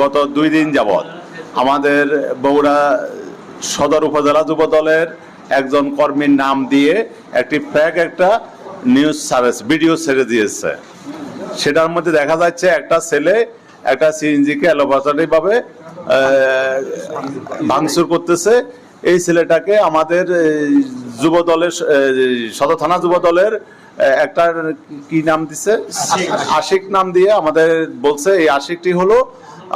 গত দুই দিন যাবৎ আমাদের বগুড়া সদর উপজেলা যুব দলের একজন কর্মীর নাম দিয়ে একটি ফ্যাক একটা নিউজ সার্ভিস ভিডিও ছেড়ে দিয়েছে। সেটার মধ্যে দেখা যাচ্ছে একটা ছেলে একটা সিএনজিকে ভাবে ভাঙচুর করতেছে। এই ছেলেটাকে আমাদের যুব দলের সদর থানা যুব দলের একটা কি নাম দিছে? আশিক নাম দিয়ে আমাদের বলছে এই আশিকটি হলো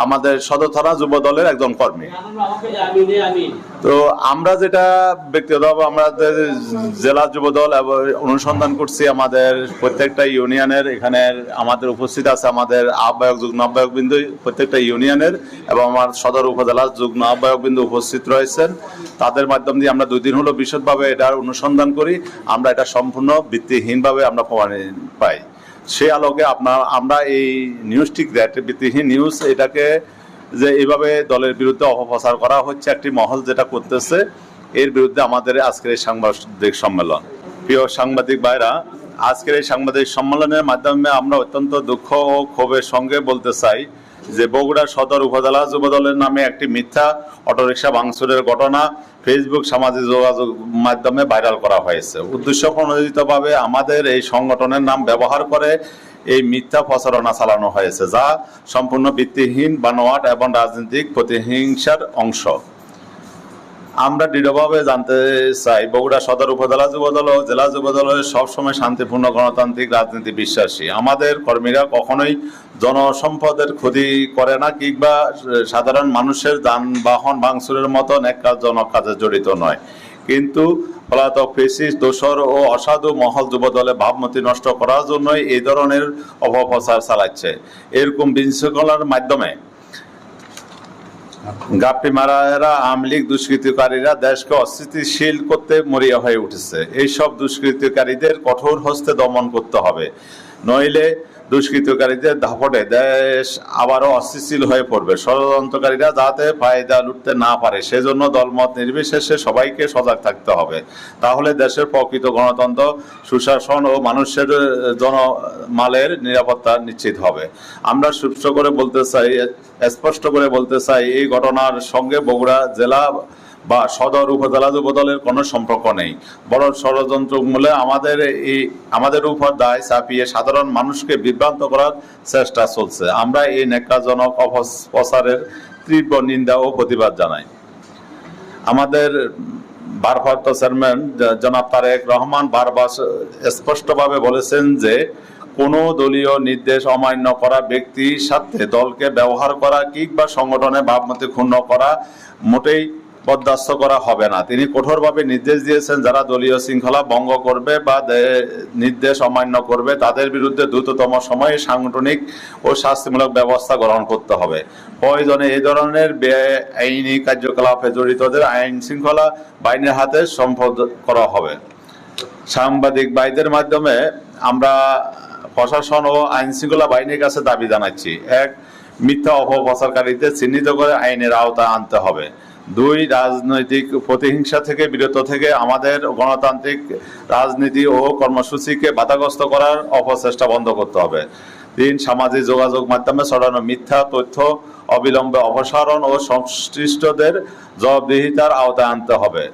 আমাদের সদর থানা যুব দলের একজন কর্মী। তো আমরা যেটা ব্যক্তিগতভাবে আমাদের জেলা যুব দল এবং অনুসন্ধান করছি, আমাদের প্রত্যেকটা ইউনিয়নের এখানে আমাদের উপস্থিত আছে আমাদের আহ্বায়ক যুগ্ম আহ্বায়ক বিন্দু, প্রত্যেকটা ইউনিয়নের এবং আমার সদর উপজেলার যুগ্ম আহ্বায়ক বিন্দু উপস্থিত রয়েছেন। তাদের মাধ্যম দিয়ে আমরা দুই দিন হলো বিশদভাবে এটার অনুসন্ধান করি। আমরা এটা সম্পূর্ণ ভিত্তিহীনভাবে আমরা প্রমাণ পাই। সে আলোকে আপনার, আমরা এই নিউজটি ভিত্তিহীন নিউজ এটাকে যে এইভাবে দলের বিরুদ্ধে অপপ্রচার করা হচ্ছে, একটি মহল যেটা করতেছে, এর বিরুদ্ধে আমাদের আজকের এই সাংবাদিক সম্মেলন। প্রিয় সাংবাদিক ভাইরা, আজকের এই সাংবাদিক সম্মেলনের মাধ্যমে আমরা অত্যন্ত দুঃখ ও ক্ষোভের সঙ্গে বলতে চাই যে বগুড়া সদর উপজেলা যুবদলের নামে একটি মিথ্যা অটোরিকশা ভাঙচুরের ঘটনা ফেসবুক সামাজিক যোগাযোগ মাধ্যমে ভাইরাল করা হয়েছে। উদ্দেশ্য প্রণোদিতভাবে আমাদের এই সংগঠনের নাম ব্যবহার করে এই মিথ্যা প্রচারণা চালানো হয়েছে, যা সম্পূর্ণ ভিত্তিহীন, বানোয়াট এবং রাজনৈতিক প্রতিহিংসার অংশ। আমরা দৃঢ়ভাবে জানতে চাই, বগুড়া সদর উপজেলা যুবদল ও জেলা যুবদল সবসময় শান্তিপূর্ণ গণতান্ত্রিক রাজনীতি বিশ্বাসী। আমাদের কর্মীরা কখনোই জনসম্পদের ক্ষতি করে না কিংবা সাধারণ মানুষের যানবাহন ভাঙচুরের মতো ন্যাক্কারজনক কাজে জড়িত নয়। কিন্তু পলাতক ফেসিস দোসর ও অসাধু মহল যুবদলে ভাবমূর্তি নষ্ট করার জন্যই এই ধরনের অপপ্রচার চালাচ্ছে। এরকম বিশৃঙ্খলার মাধ্যমে গাপ্পি মারারা আমলিক দুষ্কৃতিকারীরা দেশকে অস্থিতিশীল করতে মরিয়া হয়ে উঠেছে। এইসব দুষ্কৃতিকারীদের কঠোর হস্তে দমন করতে হবে। নইলে দুষ্কৃতকারীদের দাপটে দেশ আবারও অস্থিতিশীল হয়ে পড়বে। ষড়যন্ত্রকারীরা যাতে ফায়দা লুটতে না পারে, সেজন্য দলমত নির্বিশেষে সবাইকে সজাগ থাকতে হবে। তাহলে দেশের প্রকৃত গণতন্ত্র, সুশাসন ও মানুষের জনমালের নিরাপত্তা নিশ্চিত হবে। আমরা সুস্থ করে বলতে চাই, স্পষ্ট করে বলতে চাই, এই ঘটনার সঙ্গে বগুড়া জেলা বা সদর উপজেলা যুবদলের কোনো সম্পর্ক নেই। বড় ষড়যন্ত্র মূলে আমাদের এই, আমাদের উপর দায় চাপিয়ে সাধারণ মানুষকে বিভ্রান্ত করার চেষ্টা চলছে। আমরা এই নেকাজনক অপপ্রচারের তীব্র নিন্দা ও প্রতিবাদ জানাই। আমাদের ভারপ্রাপ্ত চেয়ারম্যান জনাব তারেক রহমান বারবার স্পষ্টভাবে বলেছেন যে, কোনো দলীয় নির্দেশ অমান্য করা ব্যক্তির সাথে দলকে ব্যবহার করা কিংবা সংগঠনে ভাবমূর্তি ক্ষুণ্ণ করা মোটেই বরদাস্ত করা হবে না। তিনি কঠোরভাবে নির্দেশ দিয়েছেন যারা দলীয় শৃঙ্খলা ভঙ্গ করবে বা নির্দেশ অমান্য করবে, তাদের বিরুদ্ধে দ্রুততম সময়ে সাংগঠনিক ও শাস্তিমূলক ব্যবস্থা গ্রহণ করতে হবে। প্রয়োজনে এই ধরনের বেআইনি কার্যকলাপে জড়িতদের আইন শৃঙ্খলা বাহিনীর হাতে সম্পদ করা হবে। সাংবাদিক ভাইদের মাধ্যমে আমরা প্রশাসন ও আইন শৃঙ্খলা বাহিনীর কাছে দাবি জানাচ্ছি। এক, মিথ্যা অপপ্রচারকারীদের চিহ্নিত করে আইনের আওতায় আনতে হবে। দুই রাজনৈতিক প্রতিহিংসা থেকে বিরত থেকে আমাদের গণতান্ত্রিক রাজনীতি ও কর্মসূচিকে বাধাগ্রস্ত করার অপচেষ্টা বন্ধ করতে হবে। তিন, সামাজিক যোগাযোগ মাধ্যমে ছড়ানো মিথ্যা তথ্য, অবিলম্বে অপসারণ ও সংশ্লিষ্টদের জবাবদিহিতার আওতায় আনতে হবে।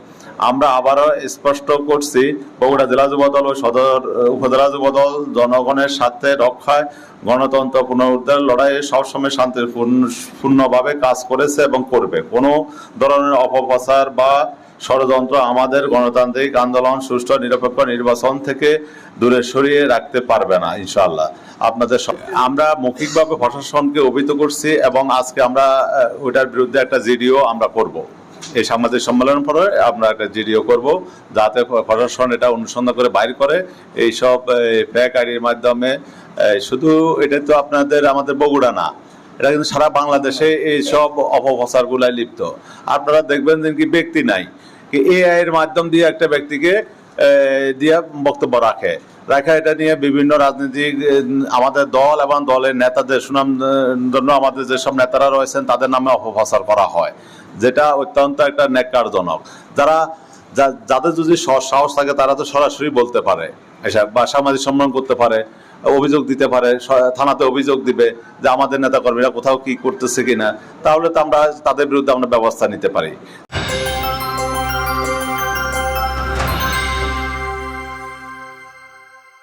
আমরা আবারও স্পষ্ট করছি, বগুড়া জেলা যুবদল ও সদর উপজেলা যুবদল জনগণের স্বার্থে রক্ষায় গণতন্ত্র পুনরুদ্ধার লড়াইয়ে সবসময় শান্তিপূর্ণভাবে কাজ করেছে এবং করবে। কোনো ধরনের অপপ্রচার বা ষড়যন্ত্র আমাদের গণতান্ত্রিক আন্দোলন, সুষ্ঠু, নিরপেক্ষ নির্বাচন থেকে দূরে সরিয়ে রাখতে পারবে না, ইনশাআল্লাহ। আপনাদের আমরা মৌখিকভাবে প্রশাসনকে অভিহিত করছি এবং আজকে আমরা ওইটার বিরুদ্ধে একটা জিডিও আমরা করব। এই সাংবাদিক সম্মেলনের পরে আমরা একটা জিডিও করব। যাতে প্রশাসন এটা অনুসন্ধান করে বাইর করে। এইসব ফ্যাক আইডির মাধ্যমে শুধু এটা তো আপনাদের আমাদের বগুড়া না, এটা কিন্তু সারা বাংলাদেশে এই সব অপপ্রচারগুলাই লিপ্ত। আপনারা দেখবেন যে কি ব্যক্তি নাই এআই এর মাধ্যম দিয়ে একটা ব্যক্তিকে দিয়ে বক্তব্য রাখে। রাখা এটা নিয়ে বিভিন্ন রাজনীতিক আমাদের দল এবং দলের নেতাদের সুনাম জন্য আমাদের যেসব নেতারা রয়েছেন, তাদের নামে অপপ্রচার করা হয়। যেটা অত্যন্ত একটা ন্যাক্কারজনক। যারা যাদের যদি সাহস থাকে, তারা তো সরাসরি বলতে পারে। বা সামাজিক সম্মান করতে পারে, অভিযোগ দিতে পারে থানাতে অভিযোগ দিবে যে আমাদের নেতাকর্মীরা কোথাও কি করতেছে কিনা, তাহলে তো আমরা তাদের বিরুদ্ধে আমরা ব্যবস্থা নিতে পারি।